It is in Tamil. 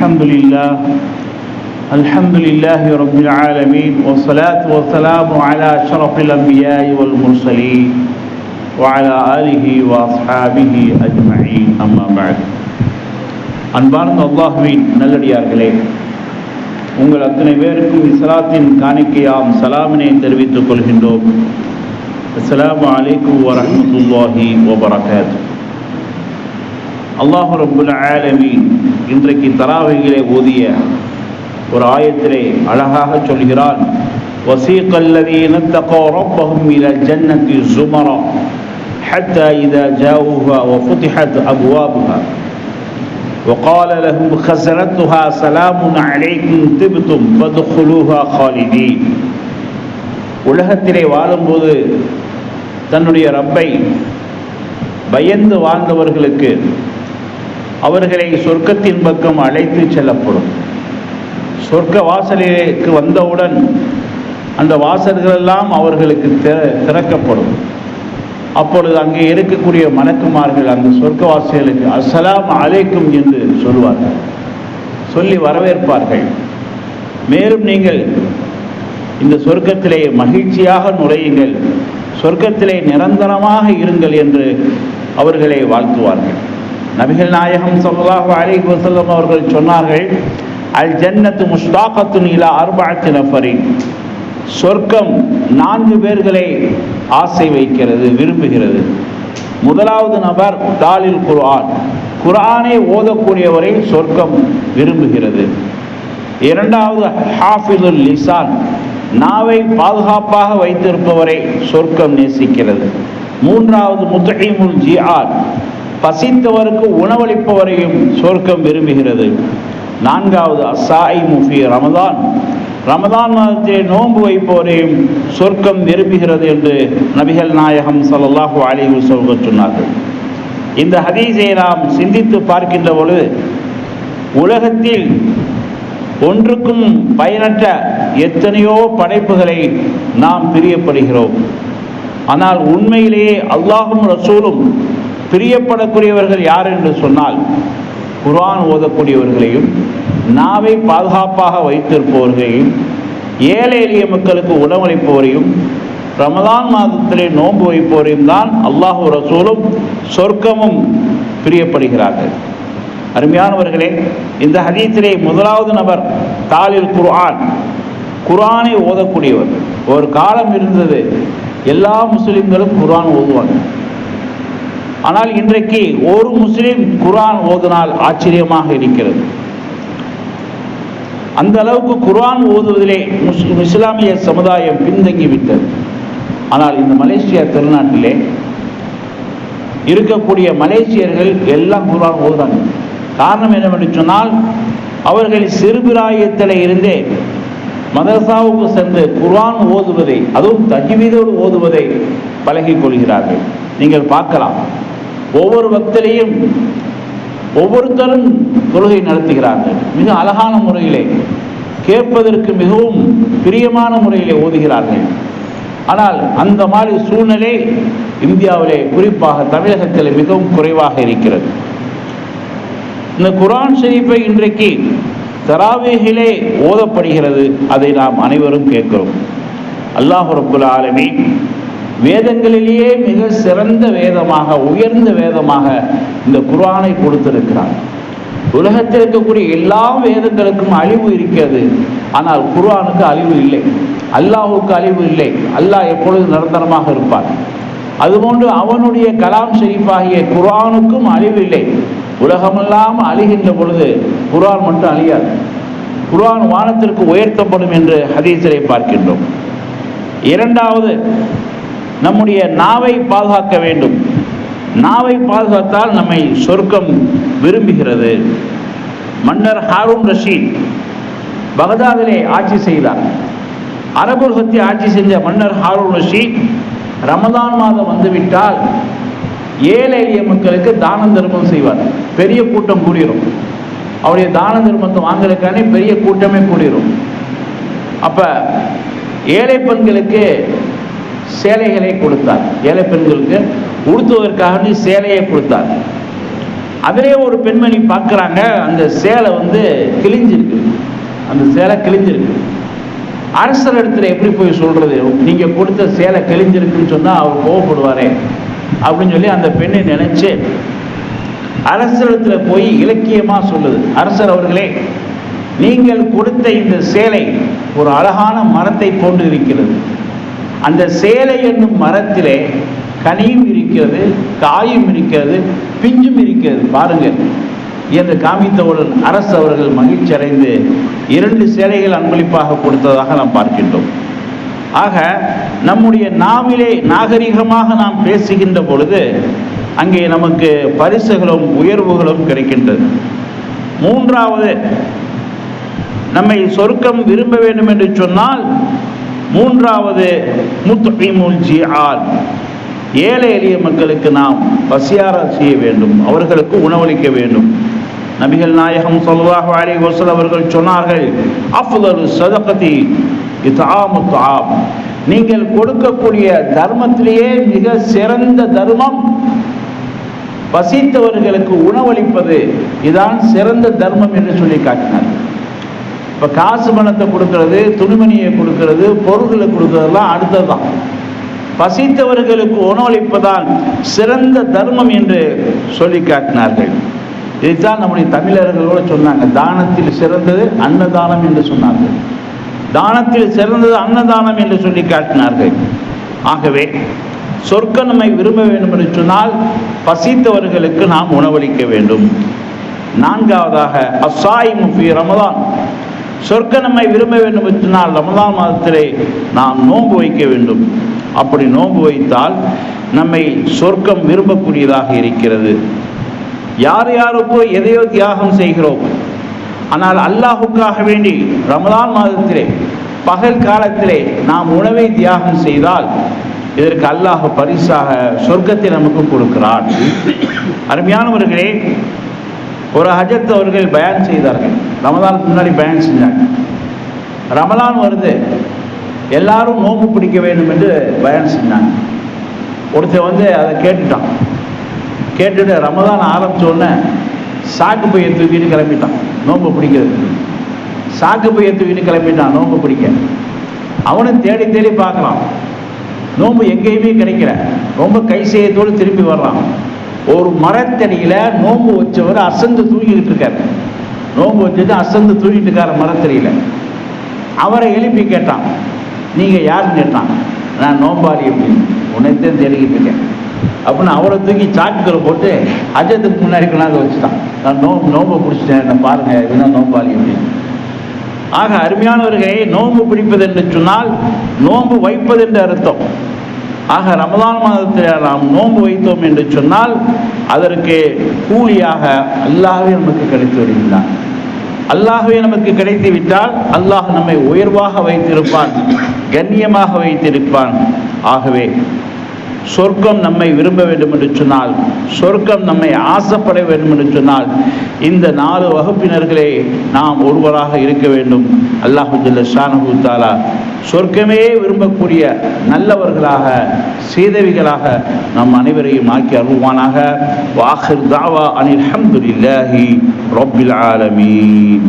الحمد لله الحمد لله رب العالمين والصلاة والسلام على شرف الأنبياء والمرسلين وعلى آله وأصحابه أجمعين أما بعد அன்பார்ந்த அல்லாஹுவின் நல்லடியார்களே உங்கள் அத்தனை பேருக்கும் இஸ்லாத்தின் காணிக்கையாம் சலாமினை தெரிவித்துக் கொள்கின்றோம் அஸ்ஸலாமு அலைக்கும் வரஹ்மத்துல்லாஹி வபரகாத்து அல்லாஹு ரப்புல் ஆலமீன் இன்றைக்கு தராவைகளை ஓதிய ஒரு ஆயத்திலே அழகாக சொல்கிறான் وسيق الذين اتقوا ربهم إلى الجنة زمرا حتى إذا جاءوها وفتحت أبوابها وقال لهم خزنتها سلام عليكم طبتم فادخلوها خالدين உலகத்திலே வாழும்போது தன்னுடைய ரப்பை பயந்து வாழ்ந்தவர்களுக்கு அவர்களை சொர்க்கத்தின் பக்கம் அழைத்து செல்லப்படும். சொர்க்க வாசலுக்கு வந்தவுடன் அந்த வாசல்களெல்லாம் அவர்களுக்கு திற- திறக்கப்படும். அப்பொழுது அங்கே இருக்கக்கூடிய மலக்குமார்கள் அந்த சொர்க்கவாசிகளுக்கு அஸ்ஸலாம் அழைக்கும் என்று சொல்வார்கள் சொல்லி வரவேற்பார்கள். மேலும் நீங்கள் இந்த சொர்க்கத்திலே மகிழ்ச்சியாக நுழையுங்கள். சொர்க்கத்திலே நிரந்தரமாக இருங்கள் என்று அவர்களை வாழ்த்துவார்கள். நபிகள் நாயகம் சொல்லாஹு அலைஹி வசல்லம் அவர்கள் சொன்னார்கள் அல் ஜன்னத்து முஸ்தாகத்துன் இலா அர்பஅத்தி நஃபரின். சொர்க்கம் நான்கு பேர்களை ஆசை வைக்கிறது விரும்புகிறது. முதலாவது நபர் தாலில் குர்ஆன். குர்ஆனை ஓதக்கூடியவரை சொர்க்கம் விரும்புகிறது. இரண்டாவது ஹாஃபிதுல் லிசான். நாவை பாதுகாப்பாக வைத்திருப்பவரை சொர்க்கம் நேசிக்கிறது. மூன்றாவது முத்தஹீமுல் ஜிஆர் பசித்தவருக்கு உணவளிப்பவரையும் சொர்க்கம் விரும்புகிறது. நான்காவது அசாய் முஃபி ரமதான். ரமதான் மாதத்திலே நோன்பு வைப்பவரையும் சொர்க்கம் விரும்புகிறது என்று நபிகள் நாயகம் சல்லாஹு அலைஹி சொல்க சொன்னார்கள். இந்த ஹதீஸை நாம் சிந்தித்து பார்க்கின்ற பொழுது உலகத்தில் ஒன்றுக்கும் பயனற்ற எத்தனையோ படைப்புகளை நாம் பிரியப்படுகிறோம். ஆனால் உண்மையிலேயே அல்லாஹும் ரசூலும் பிரியப்படக்கூடியவர்கள் யார் என்று சொன்னால் குரான் ஓதக்கூடியவர்களையும் நாவை பாதுகாப்பாக வைத்திருப்பவர்களையும் ஏழை எளிய மக்களுக்கு உணவளிப்பவரையும் ரமதான் மாதத்திலே நோன்பு வைப்பவரையும் தான் அல்லாஹு ரசூலும் சொர்க்கமும் பிரியப்படுகிறார்கள். அருமையானவர்களே இந்த ஹதீத்திலே முதலாவது நபர் தாலில் குர்ஆன். குரானை ஓதக்கூடியவர். ஒரு காலம் இருந்தது. எல்லா முஸ்லிம்களும் குரான் ஓதுவாங்க. ஆனால் இன்றைக்கு ஒரு முஸ்லீம் குர்ஆன் ஓதினால் ஆச்சரியமாக இருக்கிறது. அந்த அளவுக்கு குர்ஆன் ஓதுவதிலே இஸ்லாமிய சமுதாயம் பின்தங்கி விட்டது. ஆனால் இந்த மலேசியா திருநாட்டிலே இருக்கக்கூடிய மலேசியர்கள் எல்லாம் குர்ஆன் ஓதுறாங்க. காரணம் என்னவென்று சொன்னால் அவர்கள் சிறுபிராயத்தில் இருந்தே மதரசாவுக்கு சென்று குர்ஆன் ஓதுவதை அதுவும் தஜ்வீதோடு ஓதுவதை பழகிக் கொள்கிறார்கள். நீங்கள் பார்க்கலாம். ஒவ்வொரு பக்தரையும் ஒவ்வொருத்தரும் தொழுகை நடத்துகிறார்கள். மிக அழகான முறையிலே கேட்பதற்கு மிகவும் பிரியமான முறையிலே ஓதுகிறார்கள். ஆனால் அந்த மாதிரி சூழ்நிலை இந்தியாவிலே குறிப்பாக தமிழகத்தில் மிகவும் குறைவாக இருக்கிறது. இந்த குரான் ஷரீஃபை இன்றைக்கு தராவேகிலே ஓதப்படுகிறது அதை நாம் அனைவரும் கேட்கிறோம். அல்லாஹ் ரபுல் ஆலமி வேதங்களிலேயே மிக சிறந்த வேதமாக உயர்ந்த வேதமாக இந்த குர்ஆனை கொடுத்திருக்கிறார். உலகத்தில் இருக்கக்கூடிய எல்லா வேதங்களுக்கும் அழிவு இருக்கிறது. ஆனால் குர்ஆனுக்கு அழிவு இல்லை. அல்லாஹுக்கு அழிவு இல்லை. அல்லாஹ் எப்பொழுது நிரந்தரமாக இருப்பார் அதுபோன்று அவனுடைய கலாம் ஷரீஃபாகிய குர்ஆனுக்கும் அழிவில்லை உலகமெல்லாம் அழிகின்ற பொழுது குரான் மட்டும் அழியாது. குர்ஆன் வானத்திற்கு உயர்த்தப்படும் என்று ஹதீஸிலே பார்க்கின்றோம். இரண்டாவது நம்முடைய நாவை பாதுகாக்க வேண்டும். நாவை பாதுகாத்தால் நம்மை சொர்க்கம் விரும்புகிறது. மன்னர் ஹாரூன் ரஷீத் பகதாதிலே ஆட்சி செய்தார். அரபுலகத்தை ஆட்சி செஞ்ச மன்னர் ஹாரூன் ரஷீத் ரமதான் மாதம் வந்துவிட்டால் ஏழை எளிய மக்களுக்கு தானம் தர்மம் செய்வார். பெரிய கூட்டம் கூடிரும். அவருடைய தான தர்மத்தை வாங்குறதுக்கானே பெரிய கூட்டமே கூடிரும். அப்ப ஏழை பெண்களுக்கு சேலைகளை கொடுத்தார். ஏழை பெண்களுக்கு உடுத்துவதற்காக சேலையை கொடுத்தார். அதிலே ஒரு பெண்மணி பார்க்குறாங்க அந்த சேலை வந்து கிழிஞ்சிருக்கு. அந்த சேலை கிழிஞ்சிருக்கு. அரசர் இடத்துல எப்படி போய் சொல்றது? நீங்க கொடுத்த சேலை கிழிஞ்சிருக்குன்னு சொன்னா அவர் கோவப்படுவாரே அப்படின்னு சொல்லி அந்த பெண்ணை நினைச்சு அரசரிடத்துல போய் இலக்கியமா சொல்லுது. அரசர் அவர்களே நீங்கள் கொடுத்த இந்த சேலை ஒரு அழகான மரத்தை போன்று இருக்கிறது. அந்த சேலை என்னும் மரத்திலே கனியும் இருக்கிறது காயும் இருக்கிறது பிஞ்சும் இருக்கிறது. பாருங்கள் என்று காமித்தவுடன் அரசு அவர்கள் மகிழ்ச்சி அடைந்து இரண்டு சேலைகள் அன்பளிப்பாக கொடுத்ததாக நாம் பார்க்கின்றோம். ஆக நம்முடைய நாவிலே நாகரிகமாக நாம் பேசுகின்ற பொழுது அங்கே நமக்கு பரிசுகளும் உயர்வுகளும் கிடைக்கின்றது. மூன்றாவது நம்மை சொர்க்கம் விரும்ப வேண்டும் என்று சொன்னால் மூன்றாவது முத்துமூல் ஜிஆல். ஏழை எளிய மக்களுக்கு நாம் பசியார செய்ய வேண்டும். அவர்களுக்கு உணவளிக்க வேண்டும். நபிகள் நாயகம் ஸல்லல்லாஹு அலைஹி வஸல்லம் அவர்கள் சொன்னார்கள் அஃதலு சதகதி இத்ஆமு தாம் நீங்கள் கொடுக்கக்கூடிய தர்மத்திலேயே மிக சிறந்த தர்மம் பசித்தவர்களுக்கு உணவளிப்பது. இதான் சிறந்த தர்மம் என்று சொல்லி காட்டினார் இப்போ காசு பணத்தை கொடுக்கறது துணிமணியை கொடுக்கறது பொருள்களை கொடுக்கறதெல்லாம் அடுத்ததுதான். பசித்தவர்களுக்கு உணவளிப்பதான் சிறந்த தர்மம் என்று சொல்லி காட்டினார்கள். இதைத்தான் நம்முடைய தமிழர்களோடு சொன்னாங்க. தானத்தில் சிறந்தது அன்னதானம் என்று சொன்னார்கள். தானத்தில் சிறந்தது அன்னதானம் என்று சொல்லி காட்டினார்கள். ஆகவே சொர்க்க நம்மை விரும்ப வேண்டும் என்று சொன்னால் பசித்தவர்களுக்கு நாம் உணவளிக்க வேண்டும். நான்காவதாக அசாய் முஃபி ரமதான். சொர்க்க நம்மை விரும்ப வேண்டும் என்றால் ரமதான் மாதத்திலே நாம் நோன்பு வைக்க வேண்டும். அப்படி நோன்பு வைத்தால் நம்மை சொர்க்கம் விரும்பக்கூடியதாக இருக்கிறது. யார் யாருக்கோ எதையோ தியாகம் செய்கிறோம். ஆனால் அல்லாஹுக்காக வேண்டி ரமதான் மாதத்திலே பகல் காலத்திலே நாம் உணவை தியாகம் செய்தால் இதற்கு அல்லாஹ் பரிசாக சொர்க்கத்தை நமக்கு கொடுக்கிறான். அருமையானவர்களே ஒரு ஹஜத் அவர்கள் பயன் செய்தார்கள். ரமதானுக்கு முன்னாடி பயன் செஞ்சாங்க. ரமலான் வருது. எல்லாரும் நோம்பு பிடிக்க வேண்டும் என்று பயன் செஞ்சாங்க. ஒருத்தன் வந்து அதை கேட்டுட்டான். கேட்டுட்டு ரமதான் ஆரம்பித்தோடனே உடனே சாக்கு பையை தூக்கிட்டு கிளம்பிட்டான் நோன்பு பிடிக்கிறது சாக்கு பையை தூக்கிட்டு கிளம்பிட்டான் நோன்பு பிடிக்க. அவனும் தேடி தேடி பார்க்கலாம். நோன்பு எங்கேயுமே கிடைக்கல. ரொம்ப கை செய்யத்தோடு திரும்பி வர்றான். ஒரு மரத்தடியில் நோம்பு வச்சவர் அசந்து தூங்கிக்கிட்டு இருக்காரு. நோன்பு வச்சது அசந்து தூங்கிட்டு இருக்காரு மரத்தடியில். அவரை எழுப்பி கேட்டான். நீங்கள் யாருன்னு? கேட்டான். நான் நோம்பாளி அப்படின்னு. உன்னைத்தான் தேடிக்கிட்டு இருக்கேன். அப்படின்னு அவரை தூக்கி சாட்டுக்களை போட்டு அஜத்துக்கு முன்னாடி கொண்டாந்து வச்சுட்டான். நான் நோ நோம்பை பிடிச்சிட்டேன். நான் பாருங்க இதுதான் நோம்பாளி அப்படின்னு. ஆக அருமையானவர்களை நோம்பு பிடிப்பது என்று சொன்னால் நோம்பு வைப்பது என்று அர்த்தம். ஆக ரமதான் மாதத்தில் நாம் நோன்பு வைத்தோம் என்று சொன்னால் அதற்கு கூலியாக அல்லாஹே நமக்கு கிடைத்து வருகின்றான் அல்லாஹவே நமக்கு கிடைத்து விட்டால் அல்லாஹ் நம்மை உயர்வாக வைத்திருப்பான் கண்ணியமாக வைத்திருப்பான். ஆகவே சொர்க்கம் நம்மை விரும்ப வேண்டும் என்று சொன்னால் சொர்க்கம் நம்மை ஆசைப்பட வேண்டும் என்று சொன்னால் இந்த நாலு வகுப்பினர்களே நாம் ஒருவராக இருக்க வேண்டும். அல்லாஹு ஜல்ல தாலா சொர்க்கமே விரும்பக்கூடிய நல்லவர்களாக சீதவிகளாக நம் அனைவரையும் ஆக்கி அருள்வானாக. வாஹர் தாவா அனில் அல்ஹம்துலில்லாஹி ரப்பில் ஆலமீன்.